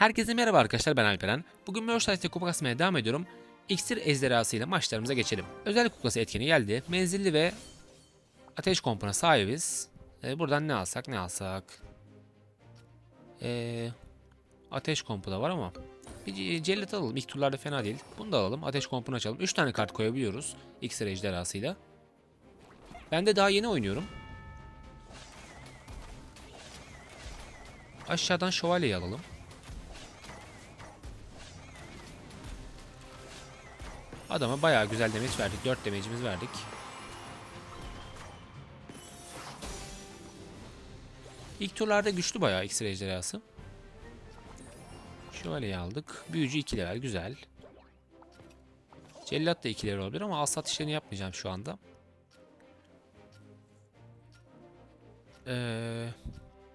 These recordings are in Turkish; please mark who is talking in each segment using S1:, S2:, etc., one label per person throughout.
S1: Herkese merhaba arkadaşlar ben Alperen. Bugün Merchandise kupa kasmaya devam ediyorum. İksir ejderhası ile maçlarımıza geçelim. Özel kuklası etkeni geldi. Menzilli ve ateş kompuna sahibiz. Ee, buradan ne alsak ne alsak. Ee, ateş kompu da var ama. Bir ce- cellat alalım. İlk turlarda fena değil. Bunu da alalım. Ateş kompunu açalım. 3 tane kart koyabiliyoruz. İksir ejderhasıyla. Ben de daha yeni oynuyorum. Aşağıdan şövalyeyi alalım. Adama bayağı güzel demeç verdik. 4 demecimiz verdik. İlk turlarda güçlü bayağı iksir ejderhası. Şövalyeyi aldık. Büyücü 2 level güzel. Cellat da 2 level olabilir ama alsat işlerini yapmayacağım şu anda. Ee,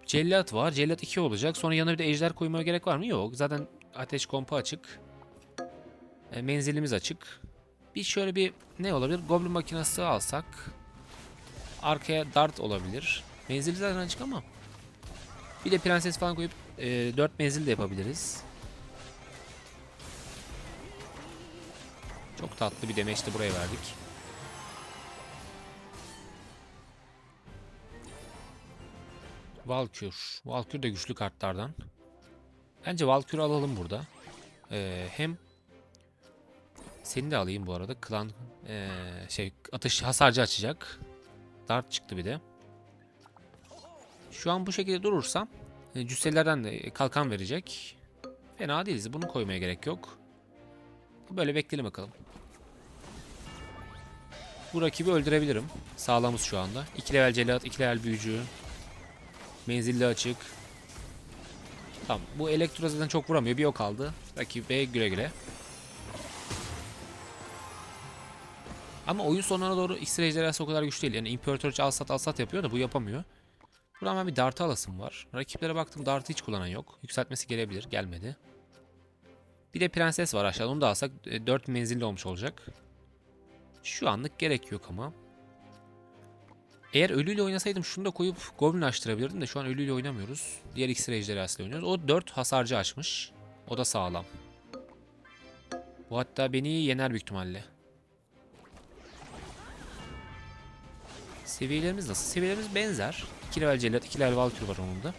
S1: cellat var. Cellat 2 olacak. Sonra yanına bir de ejder koymaya gerek var mı? Yok. Zaten ateş kompu açık. E, menzilimiz açık. Bir şöyle bir ne olabilir? Goblin makinesi alsak. Arkaya dart olabilir. Menzili zaten açık ama. Bir de prenses falan koyup e, 4 menzil de yapabiliriz. Çok tatlı bir demeç de buraya verdik. Valkür. Valkür de güçlü kartlardan. Bence Valkür alalım burada. Ee, hem seni de alayım bu arada. Klan ee, şey atış hasarcı açacak. Dart çıktı bir de. Şu an bu şekilde durursam e, cüsselerden de kalkan verecek. Fena değiliz. Bunu koymaya gerek yok. Böyle bekleyelim bakalım. Bu rakibi öldürebilirim. Sağlamız şu anda. 2 level celat, 2 level büyücü. Menzilli açık. Tamam. Bu elektro zaten çok vuramıyor. Bir ok aldı. Rakibe güle güle. Ama oyun sonuna doğru iksir ejderhası o kadar güçlü değil. Yani İmparator alsat alsat yapıyor da bu yapamıyor. Buradan ben bir dartı alasım var. Rakiplere baktım dartı hiç kullanan yok. Yükseltmesi gelebilir. Gelmedi. Bir de prenses var aşağıda. Onu da alsak 4 menzilli olmuş olacak. Şu anlık gerek yok ama. Eğer ölüyle oynasaydım şunu da koyup goblin açtırabilirdim de şu an ölüyle oynamıyoruz. Diğer iksir ejderhasıyla oynuyoruz. O 4 hasarcı açmış. O da sağlam. Bu hatta beni yener büyük ihtimalle. Seviyelerimiz nasıl? Seviyelerimiz benzer. 2 level cellat, 2 level valkür var onun da.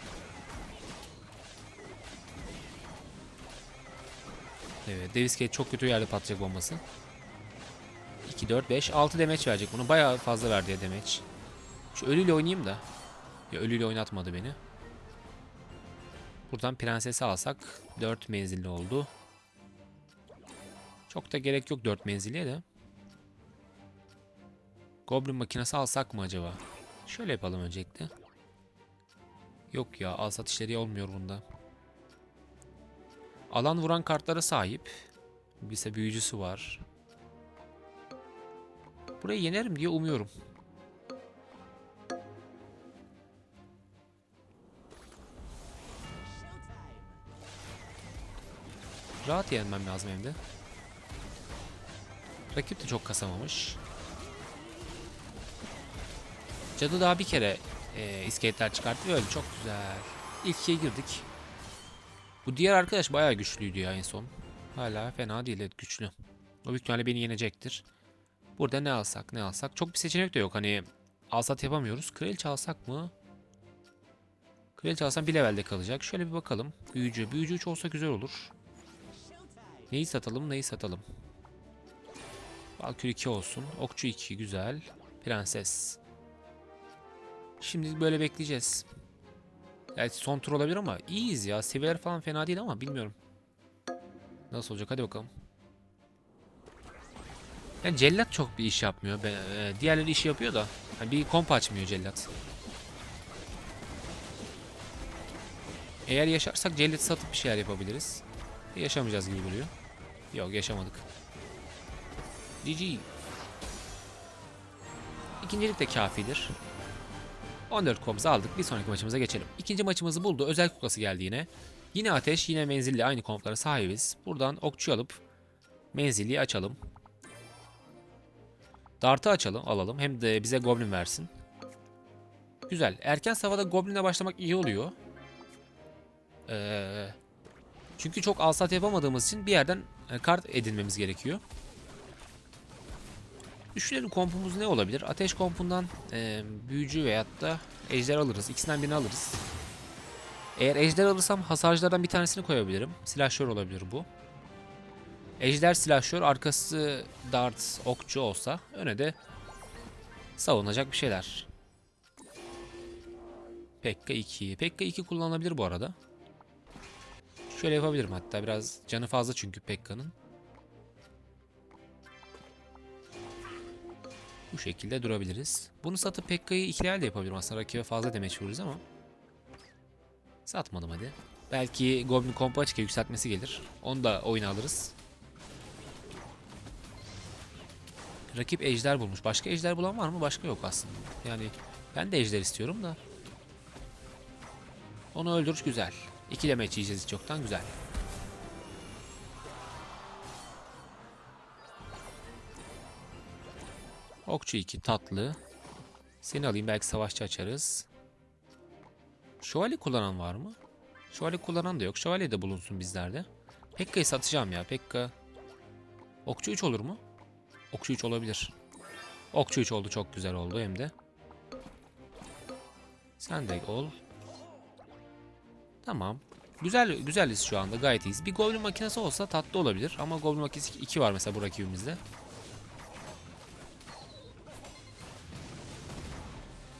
S1: Evet, Davis Gate çok kötü yerde patlayacak bombası. 2, 4, 5, 6 demeç verecek bunu. Bayağı fazla verdi ya demeç. Şu ölüyle oynayayım da. Ya ölüyle oynatmadı beni. Buradan prensesi alsak 4 menzilli oldu. Çok da gerek yok 4 menzilliye de. Goblin makinesi alsak mı acaba? Şöyle yapalım öncelikle. Yok ya al satışları olmuyor bunda. Alan vuran kartlara sahip. Bize büyücüsü var. Burayı yenerim diye umuyorum. Rahat yenmem lazım hem. Rakip de çok kasamamış. Cadı daha bir kere e, iskeletler çıkarttı ve çok güzel. İlk ikiye girdik. Bu diğer arkadaş bayağı güçlüydü ya en son. Hala fena değil evet, güçlü. O büyük ihtimalle beni yenecektir. Burada ne alsak ne alsak. Çok bir seçenek de yok hani alsat yapamıyoruz. Kraliçe alsak mı? Kraliçe alsam bir levelde kalacak. Şöyle bir bakalım. Büyücü. Büyücü 3 olsa güzel olur. Neyi satalım neyi satalım. Valkür 2 olsun. Okçu 2 güzel. Prenses. Şimdi böyle bekleyeceğiz. Evet son tur olabilir ama iyiyiz ya. Seviyeler falan fena değil ama bilmiyorum. Nasıl olacak hadi bakalım. Yani cellat çok bir iş yapmıyor. E, diğerleri işi yapıyor da. hani bir komp açmıyor cellat. Eğer yaşarsak cellat satıp bir şeyler yapabiliriz. E, yaşamayacağız gibi duruyor. Yok yaşamadık. GG. İkincilik de kafidir. 14 kopuz aldık. Bir sonraki maçımıza geçelim. İkinci maçımızı buldu. Özel kuklası geldi yine. Yine ateş, yine menzilli aynı komplara sahibiz. Buradan okçu alıp menzilliyi açalım. Dartı açalım, alalım. Hem de bize goblin versin. Güzel. Erken safhada goblinle başlamak iyi oluyor. Ee, Çünkü çok alsat yapamadığımız için bir yerden e, kart edinmemiz gerekiyor. Düşünelim kompumuz ne olabilir? Ateş kompundan e, büyücü veyahut da ejder alırız. İkisinden birini alırız. Eğer ejder alırsam hasarcılardan bir tanesini koyabilirim. Silahşör olabilir bu. Ejder silahşör arkası dart okçu olsa öne de savunacak bir şeyler. Pekka 2. Pekka 2 kullanılabilir bu arada. Şöyle yapabilirim hatta biraz canı fazla çünkü Pekka'nın. Bu şekilde durabiliriz. Bunu satıp Pekka'yı ikilal de yapabilirim aslında. Rakibe fazla demeç vururuz ama. Satmadım hadi. Belki Goblin Compo açık yükseltmesi gelir. Onu da oyuna alırız. Rakip ejder bulmuş. Başka ejder bulan var mı? Başka yok aslında. Yani ben de ejder istiyorum da. Onu öldürüş güzel. İki demeç yiyeceğiz çoktan güzel. Okçu 2 tatlı. Seni alayım belki savaşçı açarız. Şövalye kullanan var mı? Şövalye kullanan da yok. Şövalye de bulunsun bizlerde. Pekka'yı satacağım ya. Pekka. Okçu 3 olur mu? Okçu 3 olabilir. Okçu 3 oldu. Çok güzel oldu hem de. Sen de ol. Tamam. Güzel güzeliz şu anda. Gayet iyiyiz. Bir goblin makinesi olsa tatlı olabilir. Ama goblin makinesi 2 var mesela bu rakibimizde.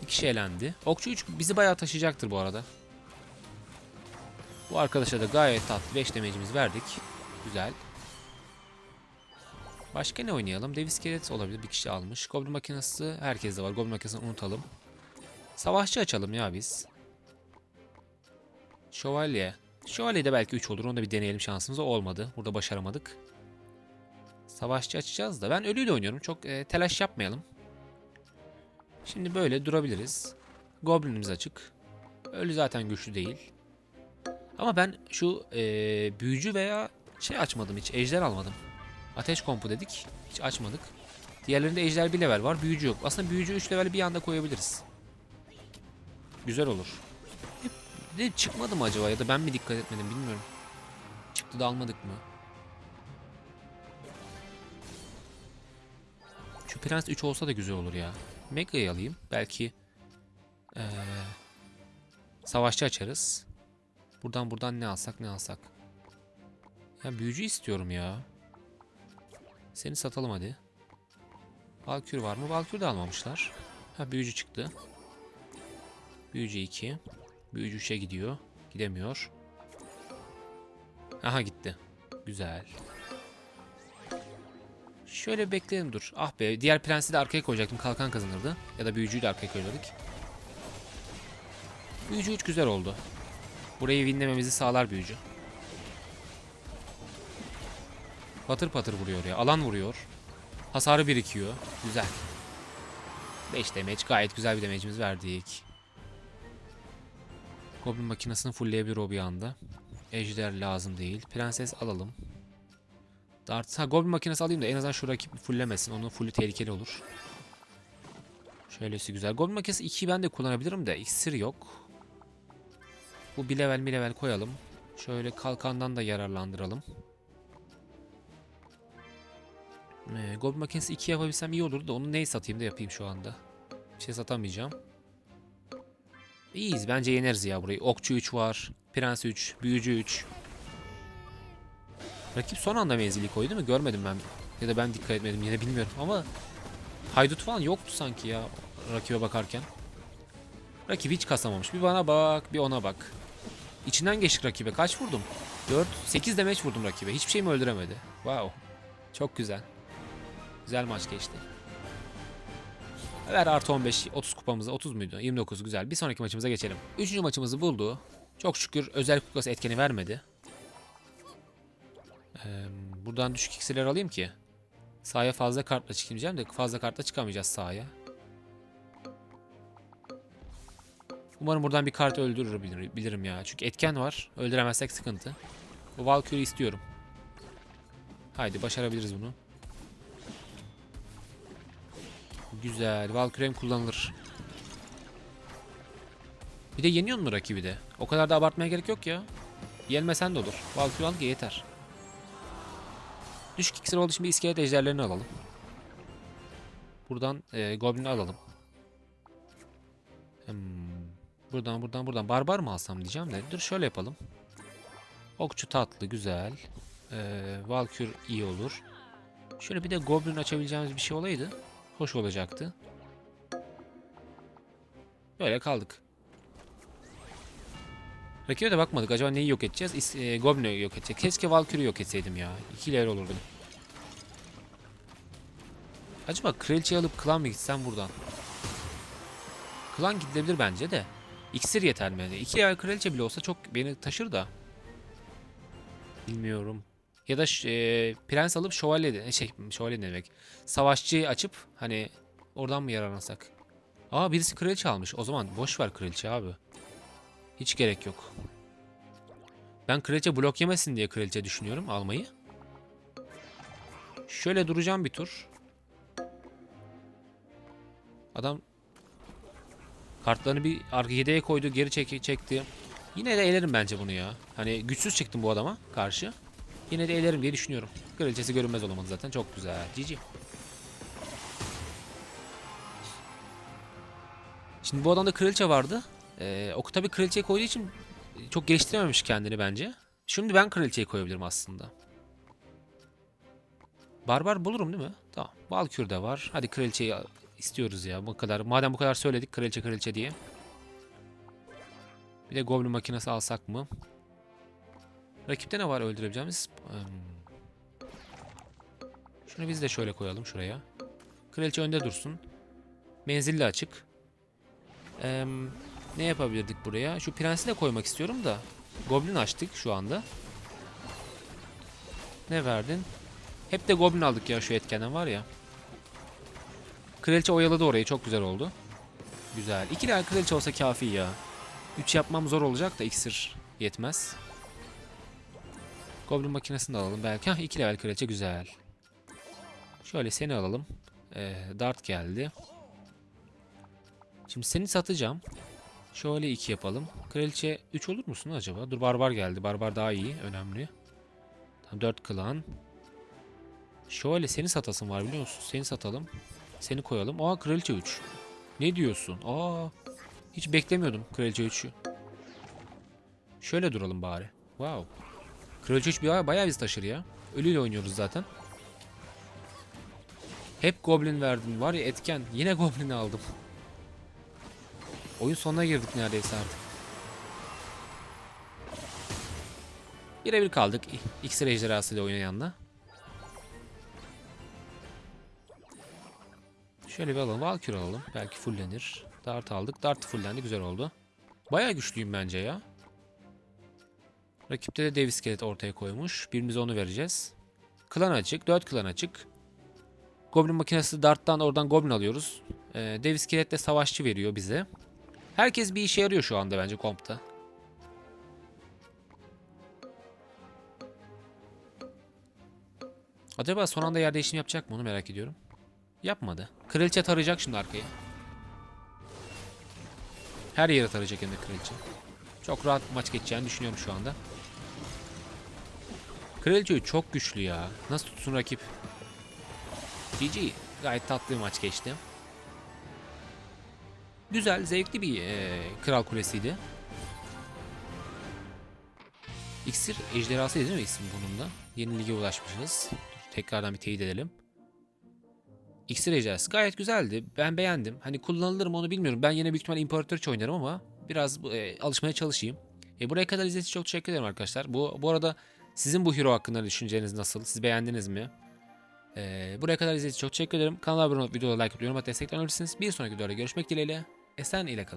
S1: İki kişi elendi. Okçu 3 bizi bayağı taşıyacaktır bu arada. Bu arkadaşa da gayet tatlı 5 demecimiz verdik. Güzel. Başka ne oynayalım? Dev iskelet olabilir. Bir kişi almış. Goblin makinesi herkeste var. Goblin makinesini unutalım. Savaşçı açalım ya biz. Şövalye. Şövalye de belki 3 olur. Onu da bir deneyelim şansımız olmadı. Burada başaramadık. Savaşçı açacağız da. Ben ölüyle oynuyorum. Çok e, telaş yapmayalım. Şimdi böyle durabiliriz. Goblinimiz açık. Ölü zaten güçlü değil. Ama ben şu e, büyücü veya şey açmadım hiç. Ejder almadım. Ateş kompu dedik. Hiç açmadık. Diğerlerinde ejder bir level var. Büyücü yok. Aslında büyücü 3 level bir anda koyabiliriz. Güzel olur. Ne çıkmadı mı acaba ya da ben mi dikkat etmedim bilmiyorum. Çıktı da almadık mı? Şu Prens 3 olsa da güzel olur ya. Mega'yı alayım. Belki ee, savaşçı açarız. Buradan buradan ne alsak ne alsak. Ya büyücü istiyorum ya. Seni satalım hadi. Valkür var mı? Valkür de almamışlar. Ha büyücü çıktı. Büyücü 2. Büyücü 3'e gidiyor. Gidemiyor. Aha gitti. Güzel. Şöyle bekleyelim dur. Ah be diğer prensi de arkaya koyacaktım. Kalkan kazanırdı. Ya da büyücüyü de arkaya koyuyorduk. Büyücü 3 güzel oldu. Burayı winlememizi sağlar büyücü. Patır patır vuruyor ya. Alan vuruyor. Hasarı birikiyor. Güzel. 5 damage. Gayet güzel bir damage'imiz verdik. Goblin makinesini fullleyebilir o bir anda. Ejder lazım değil. Prenses alalım. Dart. Ha Goblin makinesi alayım da en azından şu rakip fulllemesin. Onun fullü tehlikeli olur. Şöylesi güzel. Goblin makinesi 2'yi ben de kullanabilirim de iksir yok. Bu bir level bir level koyalım. Şöyle kalkandan da yararlandıralım. Ee, Goblin makinesi 2 yapabilsem iyi olur da onu neyi satayım da yapayım şu anda. Bir şey satamayacağım. İyiyiz bence yeneriz ya burayı. Okçu 3 var. Prens 3. Büyücü 3. Rakip son anda menzili koydu mi? Görmedim ben. Ya da ben dikkat etmedim yine bilmiyorum ama haydut falan yoktu sanki ya rakibe bakarken. Rakip hiç kasamamış. Bir bana bak, bir ona bak. İçinden geçtik rakibe. Kaç vurdum? 4, 8 demeç vurdum rakibe. Hiçbir şey mi öldüremedi? Wow. Çok güzel. Güzel maç geçti. Ver artı 15, 30 kupamızı. 30 muydu? 29 güzel. Bir sonraki maçımıza geçelim. Üçüncü maçımızı buldu. Çok şükür özel kuklası etkeni vermedi. Ee, buradan düşük iksirler alayım ki. Sahaya fazla kartla çıkamayacağım da fazla kartla çıkamayacağız sahaya. Umarım buradan bir kart öldürür bilir- bilirim ya. Çünkü etken var. Öldüremezsek sıkıntı. Bu Valkyrie istiyorum. Haydi başarabiliriz bunu. Güzel. Valkyrie'm kullanılır. Bir de yeniyor mu rakibi de? O kadar da abartmaya gerek yok ya. Yenmesen de olur. Valkyrie al ki yeter. Düşük iksir olduğu için bir iskelet ejderlerini alalım. Buradan e, Goblin'i alalım. Hmm, buradan buradan buradan barbar mı alsam diyeceğim de. Dur şöyle yapalım. Okçu tatlı güzel. Ee, Valkür iyi olur. Şöyle bir de Goblin açabileceğimiz bir şey olaydı. Hoş olacaktı. Böyle kaldık. Rakibe de bakmadık. Acaba neyi yok edeceğiz? İs- E, Goblin'i yok edecek. Keşke Valkyrie'yi yok etseydim ya. İki level olurdum. Acaba kraliçeyi alıp klan mı gitsem buradan? Klan gidilebilir bence de. İksir yeter mi? Yani iki level kraliçe bile olsa çok beni taşır da. Bilmiyorum. Ya da e, prens alıp şövalye de, şey şövalye ne demek? Savaşçıyı açıp hani oradan mı yararlansak? Aa birisi kraliçe almış. O zaman boş ver kraliçe abi. Hiç gerek yok. Ben kraliçe blok yemesin diye kraliçe düşünüyorum almayı. Şöyle duracağım bir tur. Adam kartlarını bir arka yedeğe koydu, geri çek çekti. Yine de elerim bence bunu ya. Hani güçsüz çıktım bu adama karşı. Yine de elerim diye düşünüyorum. Kraliçesi görünmez olamadı zaten. Çok güzel. Cici. Şimdi bu adamda kraliçe vardı. Ee, o tabii kraliçeyi koyduğu için çok geliştirememiş kendini bence. Şimdi ben kraliçeyi koyabilirim aslında. Barbar bulurum değil mi? Tamam. Valkür de var. Hadi kraliçeyi istiyoruz ya. Bu kadar. Madem bu kadar söyledik kraliçe kraliçe diye. Bir de goblin makinesi alsak mı? Rakipte ne var öldürebileceğimiz? Şunu biz de şöyle koyalım şuraya. Kraliçe önde dursun. Menzilli açık. Eee, ne yapabilirdik buraya? Şu prensi de koymak istiyorum da. Goblin açtık şu anda. Ne verdin? Hep de goblin aldık ya şu etkenden var ya. Kraliçe oyaladı orayı çok güzel oldu. Güzel. İki level kraliçe olsa kafi ya. 3 yapmam zor olacak da iksir yetmez. Goblin makinesini de alalım belki. Hah 2 level kraliçe güzel. Şöyle seni alalım. Ee, dart geldi. Şimdi seni satacağım. Şöyle 2 yapalım. Kraliçe 3 olur musun acaba? Dur barbar geldi. Barbar daha iyi. Önemli. Tamam 4 klan. Şöyle seni satasın var biliyor musun? Seni satalım. Seni koyalım. Aa kraliçe 3. Ne diyorsun? Aa hiç beklemiyordum kraliçe 3'ü. Şöyle duralım bari. Wow. Kraliçe 3 bayağı, bizi taşır ya. Ölüyle oynuyoruz zaten. Hep goblin verdin. Var ya etken. Yine goblini aldım. Oyun sonuna girdik neredeyse artık. Birebir kaldık. İksir ejderhası ile oynayanla. Şöyle bir alalım. Valkür alalım. Belki fullenir. Dart aldık. Dart fullendi. Güzel oldu. Bayağı güçlüyüm bence ya. Rakipte de dev iskelet ortaya koymuş. Birimize onu vereceğiz. Klan açık. 4 klan açık. Goblin makinesi Dart'tan oradan Goblin alıyoruz. Ee, dev iskelet de savaşçı veriyor bize. Herkes bir işe yarıyor şu anda bence kompta. Acaba son anda yer değişimi yapacak mı onu merak ediyorum. Yapmadı. Kraliçe tarayacak şimdi arkaya. Her yere tarayacak hem de kraliçe. Çok rahat maç geçeceğini düşünüyorum şu anda. Kraliçe çok güçlü ya. Nasıl tutsun rakip? GG. Gayet tatlı bir maç geçti. Güzel, zevkli bir eee, kral kulesiydi. İksir ejderhasıydı değil mi isim bunun da? Yeni lige ulaşmışız. Dur, tekrardan bir teyit edelim. İksir ejderhası gayet güzeldi. Ben beğendim. Hani kullanılır mı onu bilmiyorum. Ben yine büyük ihtimal İmparatoriçe oynarım ama biraz e, alışmaya çalışayım. E, buraya kadar izlediğiniz için çok teşekkür ederim arkadaşlar. Bu, bu arada sizin bu hero hakkında düşünceniz nasıl? Siz beğendiniz mi? E, buraya kadar izlediğiniz için çok teşekkür ederim. Kanala abone olup videoda like atıp yorum atıp destekleyebilirsiniz. Bir sonraki videoda görüşmek dileğiyle. Esen ile kalın.